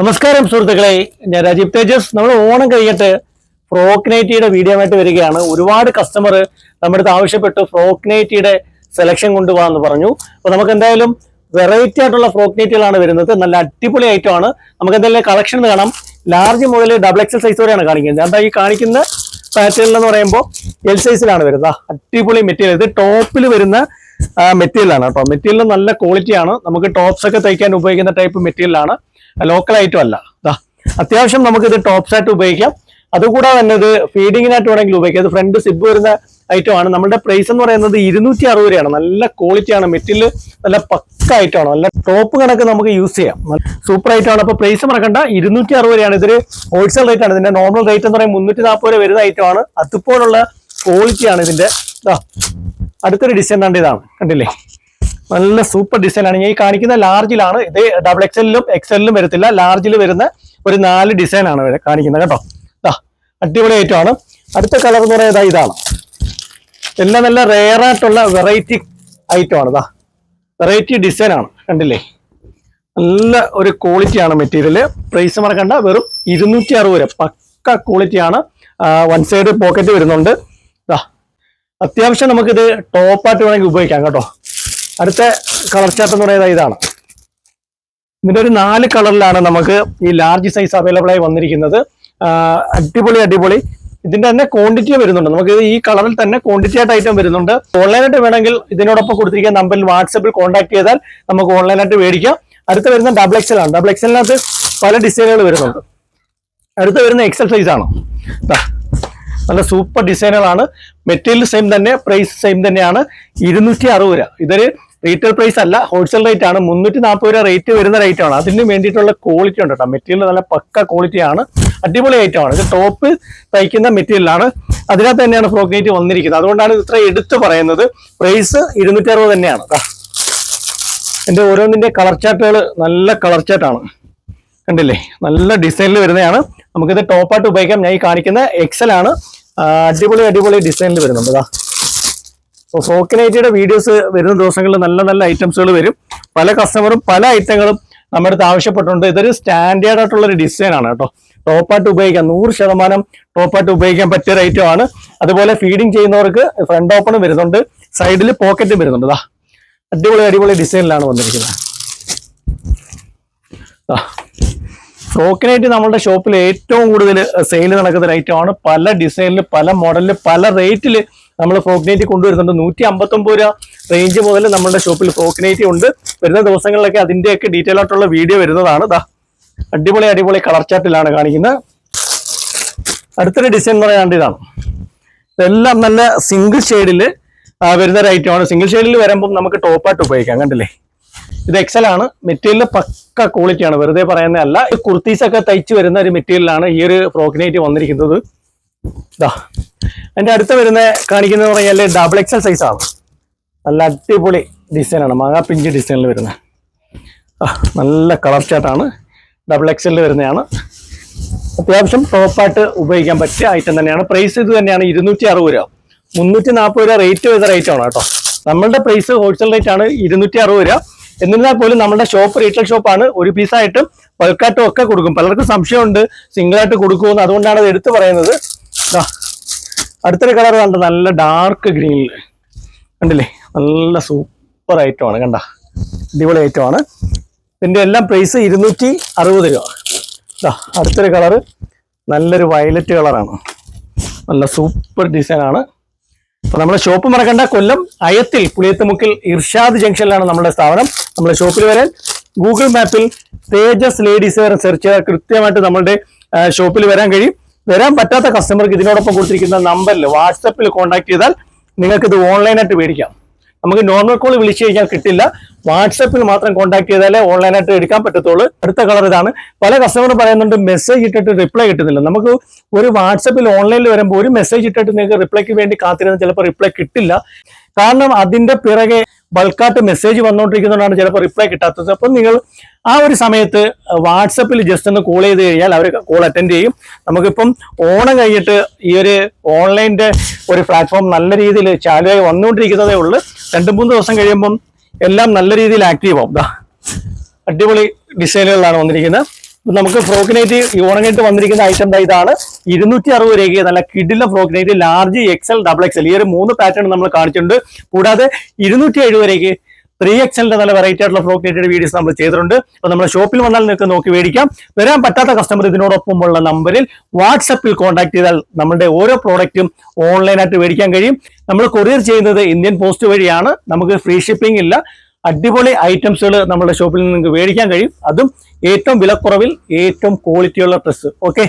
നമസ്കാരം സുഹൃത്തുക്കളെ. ഞാൻ രാജീവ് തേജസ്. നമ്മൾ ഓണം കഴിഞ്ഞിട്ട് ഫ്രോക്ക് നൈറ്റിയുടെ വീഡിയോ ആയിട്ട് വരികയാണ്. ഒരുപാട് കസ്റ്റമർ നമ്മുടെ അടുത്ത് ആവശ്യപ്പെട്ടു ഫ്രോക്ക് നൈറ്റിയുടെ സെലക്ഷൻ കൊണ്ടുപോകാന്ന് പറഞ്ഞു. അപ്പൊ നമുക്ക് എന്തായാലും വെറൈറ്റി ആയിട്ടുള്ള ഫ്രോക്ക് നൈറ്റുകളാണ് വരുന്നത്. നല്ല അടിപൊളി ഐറ്റം ആണ്. നമുക്ക് എന്തായാലും കളക്ഷൻ കാണാം. ലാർജ് മുതൽ ഡബിൾ എക്സൽ സൈസ് വരെയാണ് കാണിക്കുന്നത്. എന്താ ഈ കാണിക്കുന്ന പാറ്റേൺ എന്ന് പറയുമ്പോൾ എൽ സൈസിലാണ് വരുന്നത്. അടിപൊളി മെറ്റീരിയൽ ഇത് ടോപ്പിൽ വരുന്ന മെറ്റീരിയലാണ് കേട്ടോ. മെറ്റീരിയൽ നല്ല ക്വാളിറ്റിയാണ് നമുക്ക് ടോപ്സ് ഒക്കെ തയ്ക്കാൻ ഉപയോഗിക്കുന്ന ടൈപ്പ് മെറ്റീരിയൽ ആണ് ഐറ്റം അല്ല. അത്യാവശ്യം നമുക്ക് ഇത് ടോപ്സ് ആയിട്ട് ഉപയോഗിക്കാം. അതുകൂടാതെ തന്നെ ഇത് ഫീഡിങ്ങിനായിട്ട് വേണമെങ്കിൽ ഉപയോഗിക്കാം. ഇത് ഫ്രണ്ട് സിബ് വരുന്ന ഐറ്റം ആണ്. നമ്മുടെ പ്രൈസ് എന്ന് പറയുന്നത് ഇരുന്നൂറ്റി അറുപത് രൂപയാണ്. നല്ല ക്വാളിറ്റി ആണ്. മെറ്റീരിയൽ നല്ല പക്ക ഐറ്റമാണ് ആണ്. നല്ല ടോപ്പ് കണക്ക് നമുക്ക് യൂസ് ചെയ്യാം. സൂപ്പർ ഐറ്റം അപ്പോൾ അപ്പൊ പ്രൈസ് മറക്കണ്ട. ഇരുന്നൂറ്റി അറുപത് രൂപയാണ്. ഇതൊരു ഹോൾസെയിൽ റേറ്റ് ആണ്. ഇതിന്റെ നോർമൽ റേറ്റ് എന്ന് പറയുമ്പോൾ മുന്നൂറ്റി നാൽപ്പത് രൂപ വരുന്ന ഐറ്റം ആണ്. അതുപോലുള്ള ക്വാളിറ്റിയാണ് ഇതിന്റെ. അടുത്തൊരു ഡിസൈൻ കണ്ട് ഇതാണ്. കണ്ടില്ലേ? നല്ല സൂപ്പർ ഞാൻ ഈ കാണിക്കുന്ന ലാർജിലാണ് ഇത് ഡബിൾ എക്സലിലും എക്സലിലും വരത്തില്ല. ലാർജിൽ വരുന്ന ഒരു നാല് ഇവിടെ കാണിക്കുന്നത് കേട്ടോ. ദാ അടിപൊളി ഐറ്റം ആണ്. അടുത്ത കളർ എന്ന് പറയുന്നത് ഇതാണ്. എല്ലാം നല്ല റെയർ ആയിട്ടുള്ള വെറൈറ്റി ഐറ്റം ആണ്. ദാ വെറൈറ്റി ഡിസൈൻ ആണ്. കണ്ടില്ലേ? നല്ല ഒരു ക്വാളിറ്റി ആണ് മെറ്റീരിയൽ പ്രൈസ് മറക്കണ്ട. വെറും ഇരുന്നൂറ്റി അറുപത് രൂപ. പക്ക ക്വാളിറ്റി ആണ്. വൺ സൈഡ് പോക്കറ്റ് വരുന്നുണ്ട്. ദാ അത്യാവശ്യം നമുക്കിത് ടോപ്പായിട്ട് വേണമെങ്കിൽ ഉപയോഗിക്കാം കേട്ടോ. അടുത്ത കളർ ചാർട്ട് എന്ന് പറയുന്നത് ഇതാണ്. ഇതിന്റെ ഒരു നാല് കളറിലാണ് നമുക്ക് ഈ ലാർജ് സൈസ് അവൈലബിൾ ആയി വന്നിരിക്കുന്നത്. അടിപൊളി അടിപൊളി. ഇതിന്റെ തന്നെ ക്വാണ്ടിറ്റി വരുന്നുണ്ട്. നമുക്ക് ഈ കളറിൽ തന്നെ ക്വാണ്ടിറ്റി ആയിട്ട് ഐറ്റം വരുന്നുണ്ട്. ഓൺലൈനായിട്ട് വേണമെങ്കിൽ ഇതിനോടൊപ്പം കൊടുത്തിരിക്കുന്ന നമ്പറിൽ വാട്സപ്പിൽ കോൺടാക്ട് ചെയ്താൽ നമുക്ക് ഓൺലൈനായിട്ട് മേടിക്കാം. അടുത്ത് വരുന്ന ഡബിൾ എക്സൽ ആണ്. ഡബിൾ എക്സലിനകത്ത് പല ഡിസൈനുകൾ വരുന്നുണ്ട്. അടുത്ത് വരുന്ന എക്സൽ സൈസ് ആണ്. നല്ല സൂപ്പർ ഡിസൈനുകളാണ്. മെറ്റീരിയൽ സെയിം തന്നെ പ്രൈസ് സെയിം തന്നെയാണ്. ഇരുന്നൂറ്റി അറുപത് രൂപ. ഇതൊരു റീറ്റെയിൽ പ്രൈസ് അല്ല ഹോൾസെയിൽ റേറ്റ് ആണ്. മുന്നൂറ്റി നാൽപ്പത് രൂപ റേറ്റ് വരുന്ന റേറ്റ് ആണ്. അതിന് വേണ്ടിയിട്ടുള്ള ക്വാളിറ്റി ഉണ്ട് കേട്ടോ. മെറ്റീരിയൽ നല്ല പക്ക ക്വാളിറ്റി ആണ്. അടിപൊളി ഐറ്റം ആണ്. ഇത് ടോപ്പ് തയ്ക്കുന്ന മെറ്റീരിയലാണ് അതിനകത്ത് തന്നെയാണ് ഫ്രോക്ക് നൈറ്റ് വന്നിരിക്കുന്നത്. അതുകൊണ്ടാണ് ഇത് ഇത്ര എടുത്തു പറയുന്നത്. പ്രൈസ് ഇരുന്നൂറ്റി അറുപത് തന്നെയാണ്. എന്റെ ഓരോന്നിന്റെ കളർ ചാർട്ടുകൾ നല്ല കളർ ചാർട്ടാണ് കണ്ടില്ലേ? നല്ല ഡിസൈനിൽ വരുന്നതാണ്. നമുക്കിത് ടോപ്പായിട്ട് ഉപയോഗിക്കാം. ഞാൻ ഈ കാണിക്കുന്ന എക്സൽ ആണ്. അടിപൊളി അടിപൊളി ഡിസൈനിൽ വരുന്നുണ്ട് ഇതാ അപ്പോൾ ഫോക്കിനൈറ്റിയുടെ വീഡിയോസ് വരുന്ന ദിവസങ്ങളിൽ നല്ല നല്ല ഐറ്റംസുകൾ വരും. പല കസ്റ്റമറും പല ഐറ്റങ്ങളും നമ്മുടെ അടുത്ത് ആവശ്യപ്പെട്ടിട്ടുണ്ട്. ഇതൊരു സ്റ്റാൻഡേർഡ് ആയിട്ടുള്ള ഒരു ഡിസൈനാണ് കേട്ടോ. ടോപ്പായിട്ട് ഉപയോഗിക്കാം. നൂറ് ശതമാനം ടോപ്പായിട്ട് ഉപയോഗിക്കാൻ പറ്റിയ ഒരു ഐറ്റം ആണ്. അതുപോലെ ഫീഡിങ് ചെയ്യുന്നവർക്ക് ഫ്രണ്ട് ഓപ്പണും വരുന്നുണ്ട്. സൈഡിൽ പോക്കറ്റും വരുന്നുണ്ട് അതാ അടിപൊളി അടിപൊളി ഡിസൈനിലാണ് വന്നിരിക്കുന്നത്. ആ ഫ്രോക്കിനായിട്ട് നമ്മുടെ ഷോപ്പിൽ ഏറ്റവും കൂടുതൽ സെയിൽ നടക്കുന്ന ഐറ്റമാണ് പല ഡിസൈനിൽ പല മോഡലിൽ പല റേറ്റിൽ നമ്മൾ ഫ്രോക്കിനൈറ്റ് കൊണ്ടുവരുന്നുണ്ട്. നൂറ്റി അമ്പത്തൊമ്പത് രൂപ റേഞ്ച് മുതൽ നമ്മുടെ ഷോപ്പിൽ ഫ്രോക്കിനൈറ്റ് ഉണ്ട്. വരുന്ന ദിവസങ്ങളിലൊക്കെ അതിന്റെയൊക്കെ ഡീറ്റെയിൽ ആയിട്ടുള്ള വീഡിയോ വരുന്നതാണ്. ദാ അടിപൊളി അടിപൊളി കളർ ചാർട്ടിലാണ് കാണിക്കുന്നത്. അടുത്തൊരു ഡിസൈൻ എന്ന് പറയാണ്ട് ഇതാണ്. ഇതെല്ലാം നല്ല സിംഗിൾ ഷെയ്ഡിൽ വരുന്ന ഒരു ഐറ്റമാണ് സിംഗിൾ ഷെയ്ഡിൽ വരുമ്പം നമുക്ക് ടോപ്പായിട്ട് ഉപയോഗിക്കാം. കണ്ടില്ലേ? ഇത് എക്സൽ ആണ്. മെറ്റീരിയൽ പക്ക ക്വാളിറ്റി ആണ്. വെറുതെ പറയുന്നതല്ല. ഈ കുർത്തീസ് ഒക്കെ തയ്ച്ചു വരുന്ന ഒരു മെറ്റീരിയലാണ് ഈ ഒരു ഫ്രോക്കിനേറ്റ് വന്നിരിക്കുന്നത്. അതിന്റെ അടുത്ത് വരുന്ന കാണിക്കുന്നത് പറഞ്ഞാൽ ഡബിൾ എക്സൽ സൈസ് ആണ്. നല്ല അടിപൊളി ഡിസൈൻ ആണ്. മാങ്ങാ പിഞ്ച് ഡിസൈനിൽ വരുന്ന നല്ല കളർ ചാട്ടാണ് ഡബിൾ എക്സലിൽ വരുന്നതാണ്. അത്യാവശ്യം ടോപ്പായിട്ട് ഉപയോഗിക്കാൻ പറ്റിയ ഐറ്റം തന്നെയാണ്. പ്രൈസ് ഇത് തന്നെയാണ് ഇരുന്നൂറ്റി അറുപത് രൂപ. മുന്നൂറ്റി നാൽപ്പത് രൂപ റേറ്റ് വരുന്ന ആണ് കേട്ടോ. നമ്മളുടെ പ്രൈസ് ഹോൾസെയിൽ റേറ്റ് ആണ് ഇരുന്നൂറ്റി അറുപത് രൂപ. എന്നിരുന്നാൽ പോലും നമ്മുടെ ഷോപ്പ് റീറ്റെയിൽ ഷോപ്പാണ് ഒരു പീസായിട്ടും ബൾക്കായിട്ടും ഒക്കെ കൊടുക്കും. പലർക്കും സംശയമുണ്ട് സിംഗിൾ ആയിട്ട് കൊടുക്കുമെന്ന് അതുകൊണ്ടാണ് അത് എടുത്തു പറയുന്നത്. അടുത്തൊരു കളർ കണ്ട? നല്ല ഡാർക്ക് ഗ്രീനിൽ കണ്ടില്ലേ? നല്ല സൂപ്പർ ഐറ്റമാണ് കണ്ട? അടിപൊളി ഐറ്റമാണ് ഇതിന്റെ എല്ലാം പ്രൈസ് ഇരുന്നൂറ്റി അറുപത് രൂപ. അടുത്തൊരു കളറ് നല്ലൊരു വയലറ്റ് കളറാണ് നല്ല സൂപ്പർ ഡിസൈൻ അപ്പൊ നമ്മുടെ ഷോപ്പ് മറക്കണ്ട. കൊല്ലം അയത്തിൽ പുളിയത്തുമുക്കിൽ ഇർഷാദ് ജംഗ്ഷനിലാണ് നമ്മുടെ സ്ഥാപനം. നമ്മുടെ ഷോപ്പിൽ വരാൻ ഗൂഗിൾ മാപ്പിൽ തേജസ് ലേഡീസ് വെയർ സെർച്ച് ചെയ്താൽ കൃത്യമായിട്ട് നമ്മുടെ ഷോപ്പിൽ വരാൻ കഴിയും. വരാൻ പറ്റാത്ത കസ്റ്റമർക്ക് ഇതിനോടൊപ്പം കൊടുത്തിരിക്കുന്ന നമ്പറിൽ വാട്സപ്പിൽ കോൺടാക്ട് ചെയ്താൽ നിങ്ങൾക്കിത് ഓൺലൈനായിട്ട് മേടിക്കാം. നമുക്ക് നോർമൽ കോൾ വിളിച്ചു കഴിഞ്ഞാൽ കിട്ടില്ല. വാട്സപ്പിൽ മാത്രം കോൺടാക്ട് ചെയ്താലേ ഓൺലൈനായിട്ട് എടുക്കാൻ പറ്റത്തുള്ളൂ. അടുത്ത കളർ ഇതാണ്. പല കസ്റ്റമറും പറയുന്നുണ്ട് മെസ്സേജ് ഇട്ടിട്ട് റിപ്ലൈ കിട്ടുന്നില്ല. നമുക്ക് ഒരു വാട്സപ്പിൽ ഓൺലൈനിൽ വരുമ്പോൾ ഒരു മെസ്സേജ് ഇട്ടിട്ട് നിങ്ങൾക്ക് റിപ്ലൈക്ക് വേണ്ടി കാത്തിരുന്ന് ചിലപ്പോൾ റിപ്ലൈ കിട്ടില്ല. കാരണം അതിന്റെ പിറകെ ബൾക്കായിട്ട് മെസ്സേജ് വന്നുകൊണ്ടിരിക്കുന്നതുകൊണ്ടാണ് ചിലപ്പോൾ റിപ്ലൈ കിട്ടാത്തത്. അപ്പം നിങ്ങൾ ആ ഒരു സമയത്ത് വാട്സപ്പിൽ ജസ്റ്റ് ഒന്ന് കോൾ ചെയ്ത് കഴിഞ്ഞാൽ അവർ കോൾ അറ്റൻഡ് ചെയ്യും. നമുക്കിപ്പം ഓണം കഴിഞ്ഞിട്ട് ഈ ഒരു ഓൺലൈന്റെ ഒരു പ്ലാറ്റ്ഫോം നല്ല രീതിയിൽ ചാലുവായി വന്നുകൊണ്ടിരിക്കുന്നതേ ഉള്ളൂ. രണ്ട് മൂന്ന് ദിവസം കഴിയുമ്പം എല്ലാം നല്ല രീതിയിൽ ആക്റ്റീവ് ആവും. അടിപൊളി ഡിസൈനുകളിലാണ് വന്നിരിക്കുന്നത്. നമുക്ക് ഫ്രോക്കിനേറ്റ് ഓണങ്ങായിട്ട് വന്നിരിക്കുന്ന ഐറ്റം ഇതാണ്. ഇരുന്നൂറ്റി അറുപത് രൂപയ്ക്ക് നല്ല കിഡിലെ ഫ്രോക്കിനേറ്റ് ലാർജ് എക്സൽ ഡബിൾ എക്സൽ ഈ ഒരു മൂന്ന് പാറ്റേൺ നമ്മൾ കാണിച്ചിട്ടുണ്ട്. കൂടാതെ ഇരുന്നൂറ്റി എഴുപത് രൂപയ്ക്ക് ത്രീ എക്സലിന്റെ നല്ല വെറൈറ്റി ആയിട്ടുള്ള ഫ്രോക്ക് നൈറ്റിയുടെ വീഡിയോസ് നമ്മൾ ചെയ്തിട്ടുണ്ട്. അപ്പോൾ നമ്മുടെ ഷോപ്പിൽ വന്നാൽ നിങ്ങൾക്ക് നോക്കി മേടിക്കാം. വരാൻ പറ്റാത്ത കസ്റ്റമർ ഇതിനോടൊപ്പമുള്ള നമ്പറിൽ വാട്സപ്പിൽ കോൺടാക്ട് ചെയ്താൽ നമ്മുടെ ഓരോ പ്രോഡക്റ്റും ഓൺലൈനായിട്ട് മേടിക്കാൻ കഴിയും. നമ്മൾ കൊറിയർ ചെയ്യുന്നത് ഇന്ത്യൻ പോസ്റ്റ് വഴിയാണ്. നമുക്ക് ഫ്രീ ഷിപ്പിംഗ് ഇല്ല. അടിപൊളി ഐറ്റംസുകൾ നമ്മുടെ ഷോപ്പിൽ നിന്ന് നിങ്ങൾക്ക് മേടിക്കാൻ കഴിയും. അതും ഏറ്റവും വിലക്കുറവിൽ ഏറ്റവും ക്വാളിറ്റിയുള്ള ഡ്രസ്സ് ഓക്കെ